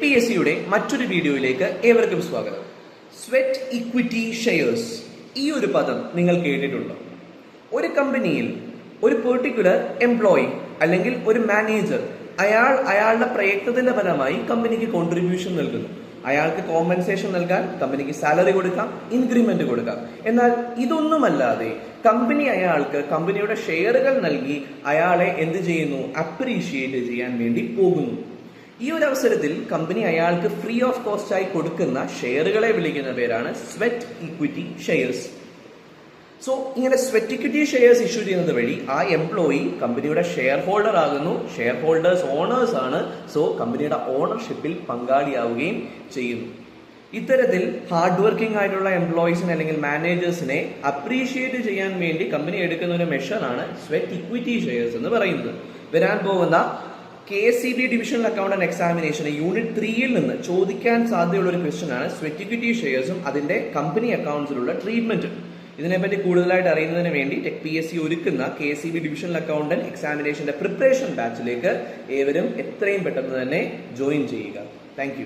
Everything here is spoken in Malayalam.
പി എസ് സിയുടെ മറ്റൊരു വീഡിയോയിലേക്ക് ഏവർക്കും സ്വാഗതം. സ്വെറ്റ് ഇക്വിറ്റി ഷെയർസ് ഈ ഒരു പദം നിങ്ങൾ കേട്ടിട്ടുണ്ടോ? ഒരു കമ്പനിയിൽ ഒരു പെർട്ടിക്കുലർ എംപ്ലോയി അല്ലെങ്കിൽ ഒരു മാനേജർ അയാൾ അയാളുടെ പ്രയത്നത്തിന്റെ ഫലമായി കമ്പനിക്ക് കോൺട്രിബ്യൂഷൻ നൽകുന്നു. അയാൾക്ക് കോമ്പൻസേഷൻ നൽകാൻ കമ്പനിക്ക് സാലറി കൊടുക്കാം ഇൻക്രിമെന്റ് കൊടുക്കാം. എന്നാൽ ഇതൊന്നുമല്ലാതെ കമ്പനി അയാൾക്ക് കമ്പനിയുടെ ഷെയറുകൾ നൽകി അയാളെ എന്ത് ചെയ്യുന്നു? അപ്രീഷിയേറ്റ് ചെയ്യാൻ വേണ്ടി പോകുന്നു. ഈ ഒരു അവസരത്തിൽ കമ്പനി അയാൾക്ക് ഫ്രീ ഓഫ് കോസ്റ്റ് ആയി കൊടുക്കുന്ന ഷെയറുകളെ വിളിക്കുന്ന പേരാണ് സ്വെറ്റ് ഇക്വിറ്റി ഷെയർസ് സോ ഇങ്ങനെ സ്വെറ്റ് ഇക്വിറ്റി ഷെയർസ് ഇഷ്യൂ ചെയ്യുന്നത് വഴി ആ എംപ്ലോയി കമ്പനിയുടെ ഷെയർ ഹോൾഡർ ആകുന്നു. ഷെയർ ഹോൾഡേഴ്സ് ഓണേഴ്സ് ആണ്. സോ കമ്പനിയുടെ ഓണർഷിപ്പിൽ പങ്കാളിയാവുകയും ചെയ്യുന്നു. ഇത്തരത്തിൽ ഹാർഡ് വർക്കിംഗ് ആയിട്ടുള്ള എംപ്ലോയീസിനെ അല്ലെങ്കിൽ മാനേജേഴ്സിനെ അപ്രീഷിയേറ്റ് ചെയ്യാൻ വേണ്ടി കമ്പനി എടുക്കുന്ന ഒരു മെഷറാണ് സ്വെറ്റ് ഇക്വിറ്റി ഷെയർസ് എന്ന് പറയുന്നത്. വരാൻ പോകുന്ന K C B divisional accountant എക്സാമിനേഷന് unit ത്രീയിൽ നിന്ന് ചോദിക്കാൻ സാധ്യതയുള്ള ഒരു ക്വസ്റ്റ്യൻ ആണ് സ്വെറ്റ് ഷെയർസും അതിന്റെ കമ്പനി അക്കൗണ്ട്സിലുള്ള ട്രീറ്റ്മെന്റും ഇതിനെപ്പറ്റി കൂടുതലായിട്ട് അറിയുന്നതിന് വേണ്ടി ടെക് പി എസ് സി ഒരുക്കുന്ന K C B divisional accountant എക്സാമിനേഷന്റെ preparation ബാച്ചിലേക്ക് ഏവരും എത്രയും പെട്ടെന്ന് തന്നെ ജോയിൻ ചെയ്യുക. താങ്ക്